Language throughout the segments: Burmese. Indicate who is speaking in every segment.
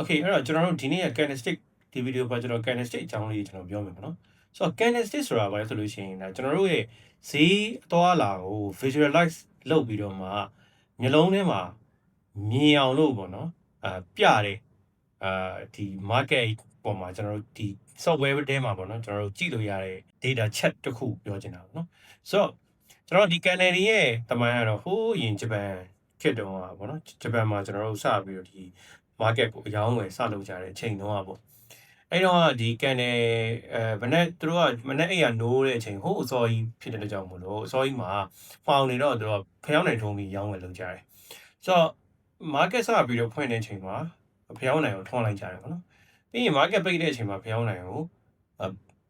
Speaker 1: Okay အဲ့တော့ကျွန်တော်တို့ဒီနေ့က candlestick ဒီဗီဒီယိုမှာကျွန်တော် candlestick အကြောင်းလေးကျွန်တော်ပြောမယ်ပေါ့နော်ဆိုတော့ candlestick ဆိုတာဘာလဲဆိုလို့ရှိရင်ဒါကျွန်တော်တို့ရဲ့ဈေးအသွားလာကို visualize လုပ်ပြီးတော့မှမျိုးလုံးထဲမှာမြင်အောင်လို့ပေါ့နော်အာပြတယ်အာဒီ market ပေါ်မှာကျွန်တော်တို့ဒီ software ထဲမှာပေါ့နော်ကျွန်တော်တို့ကြည့်လို့ရတဲ့ data chat တစ်ခုပြောချင်တာပေါ့နော်ဆိုတော့ကျွန်တော်ဒီ canal တွေရဲ့တမန်ကတော့ဟိုးရင်ဂျပန်ခေတ်တုန်းကပေါ့နော်ဂျပန်မှာကျွန်တော်တို့စပြီးတော့ဒီ market ကိုအယောင်းဝယ်စလုပ်ကြတဲ့အချိန်တုန်းကပေါ့အဲ့တော့ဒီကန်နယ်အဲမနေ့သူတို့ကမနေ့အိမ်ကနိုးတဲ့အချိန်ဟိုအစောကြီးဖြစ်တဲ့ကြောင့်မလို့အစောကြီးမှာဖောင်နေတော့သူတို့ကဖျောင်းနိုင်ထုံးပြီးရောင်းဝယ်လုပ်ကြတယ်ဆိုတော့ market စပြီးတော့ဖွင့်တဲ့အချိန်မှာဖျောင်းနိုင်ကိုထွန်းလိုက်ကြတယ်ပေါ့နော်ပြီးရင် market ပိတ်တဲ့အချိန်မှာဖျောင်းနိုင်ကို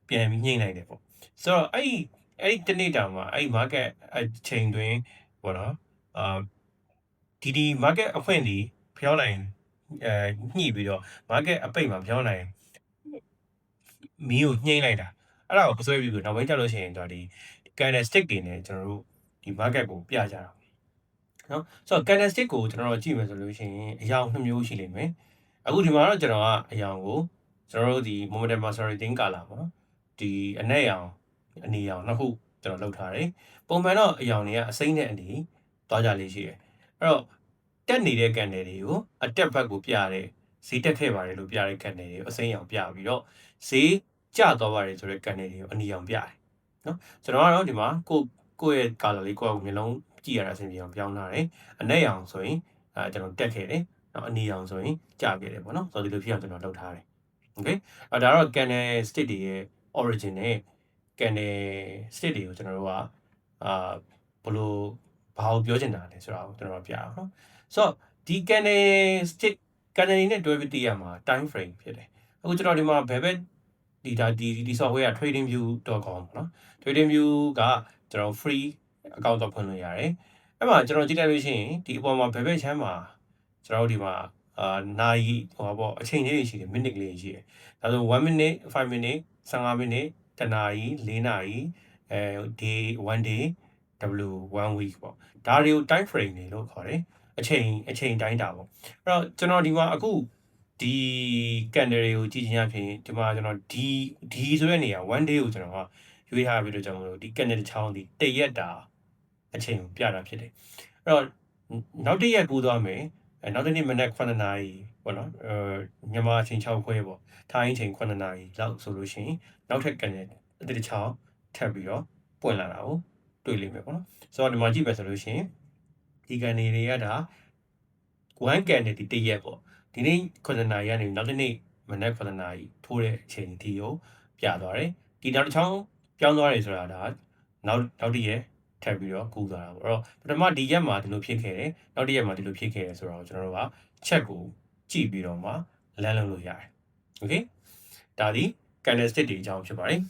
Speaker 1: ပြန်ပြီးညှိလိုက်တယ်ပေါ့ဆိုတော့အဲ့ဒီအဲ့ဒီတနေ့တာမှာအဲ့ဒီ market အချိန်တွင်ပေါ့နော်အာဒီဒီ market အဖွင့်ဒီဖျောင်းနိုင် အဲညှိပြီးတော့ market အပိတ်မှာပြောင်းနိုင်မီးကိုညှိလိုက်တာအဲ့ဒါကိုပစွဲပြီးပြီးနောက်ပိုင်းကျလို့ရှိရင်တော့ဒီ candlestick တွေနဲ့ကျွန်တော်တို့ဒီ market ကိုပြကြတာနော်ဆိုတော့ candlestick ကိုကျွန်တော်တို့ကြည့်မယ်ဆိုလို့ရှိရင်အယောင်နှစ်မျိုးရှိလိမ့်မယ်အခုဒီမှာတော့ကျွန်တော်ကအယောင်ကိုကျွန်တော်တို့ဒီ momentum accelerating ကာလာပေါ့နော်ဒီအနက်ရောင်အနီရောင်နှစ်ခုကျွန်တော်လောက်ထားတယ်ပုံမှန်တော့အယောင်တွေကအစိမ့်နဲ့အနီသွားကြလေးရှိတယ်အဲ့တော့ တက်နေတဲ့ကန်တယ်တွေကိုအတက်ဘက်ကိုပြတဲ့ဈေးတက်ခဲ့ပါတယ်လို့ပြတဲ့ကန်တယ်တွေကိုအစိမ်းအောင်ပြပြီးတော့ဈေးကျသွားပါတယ်ဆိုတဲ့ကန်တယ်တွေကိုအနီအောင်ပြတယ်နော်ကျွန်တော်ကတော့ဒီမှာကိုကိုယ့်ရဲ့ color လေးကိုယ့်ရဲ့မျိုးလုံးကြည့်ရတာအဆင်ပြေအောင်ပြောင်းထားတယ်အနက်ရောင်ဆိုရင်အဲကျွန်တော်တက်ခဲ့တယ်နော်အနီရောင်ဆိုရင်ကျခဲ့တယ်ပေါ့နော်ဆိုတော့ဒီလိုဖြစ်အောင်ကျွန်တော်လုပ်ထားတယ် okay အဲဒါတော့ canal state တွေရဲ့ origin နဲ့ canal state တွေကိုကျွန်တော်တို့ကအာဘလို့ ဘာကိုပြောချင်တာလဲဆိုတာကိုကျွန်တော်ပြအောင်နော်ဆိုတော့ဒီ canal stick canal နဲ့တွဲပြီးတည်ရမှာ time frame ဖြစ်တယ်အခုကျွန်တော်ဒီမှာဘယ်ဘက်ဒီဒါဒီဒီ software က tradingview.com ပေါ့နော် tradingview ကကျွန်တော် free account တော့ဖွင့်လို့ရတယ်အဲ့မှာကျွန်တော်ကြည့်လိုက်လို့ရှိရင်ဒီအပေါ်မှာဘယ်ဘက်ချမ်းမှာကျွန်တော်တို့ဒီမှာအာနိုင်ဟိုပေါ့အချိန်လေးတွေရှိတယ် minute လေးရှိတယ်ဒါဆို1 minute 5 minute 15 minute တနာရီ4နာရီအဲ day 1 day w 1 week ပေါ့ဒါတွေကို time frame တွေလို့ခေါ်တယ်အချိန်အချိန်တိုင်းတာပေါ့အဲ့တော့ကျွန်တော်ဒီမှာအခုဒီကန်ဒယ်တွေကိုကြည့်ချင်းအဖြစ်ဒီမှာကျွန်တော်ဒီဒီဆိုတဲ့နေရာ1 day ကိုကျွန်တော်ကရွေးထားပြီးတော့ကျွန်တော်တို့ဒီကန်ဒယ်တစ်ချောင်းဒီတရက်တာအချိန်ကိုပြတာဖြစ်တယ်အဲ့တော့နောက်တစ်ရက်ကူးသွားမယ်အဲနောက်တစ်နေ့မနက်9နာရီပေါ့နော်အဲမြန်မာအချိန်6ခွဲပေါ့ထိုင်းအချိန်9နာရီလောက်ဆိုလို့ရှိရင်နောက်ထပ်ကန်ဒယ်အတစ်တစ်ချောင်းထပ်ပြီးတော့ပွင့်လာတာကို တွေ့လိမ့်မယ်ပေါ့နော်ဆိုတော့ဒီမှာကြည့်မယ်ဆိုလို့ရှိရင်ဒီကန်နေတွေကဒါ one candidate တရက်ပေါ့ဒီနေ့9နာရီကနေနောက်တစ်နေ့မနက်9နာရီထိုးတဲ့အချိန်ဒီကိုပြသွားတယ်ဒီနောက်တစ်ချောင်းပြောင်းသွားတယ်ဆိုတာဒါနောက်နောက်တစ်ရက်ထပ်ပြီးတော့ကူးသွားတာပေါ့အဲ့တော့ပထမဒီရက်မှာဒီလိုဖြစ်ခဲ့တယ်နောက်တစ်ရက်မှာဒီလိုဖြစ်ခဲ့တယ်ဆိုတော့ကျွန်တော်တို့က check ကိုကြည့်ပြီးတော့မှလမ်းလုံးလို့ရတယ် okay ဒါဒီ candlestick တွေအကြောင်းဖြစ်ပါတယ်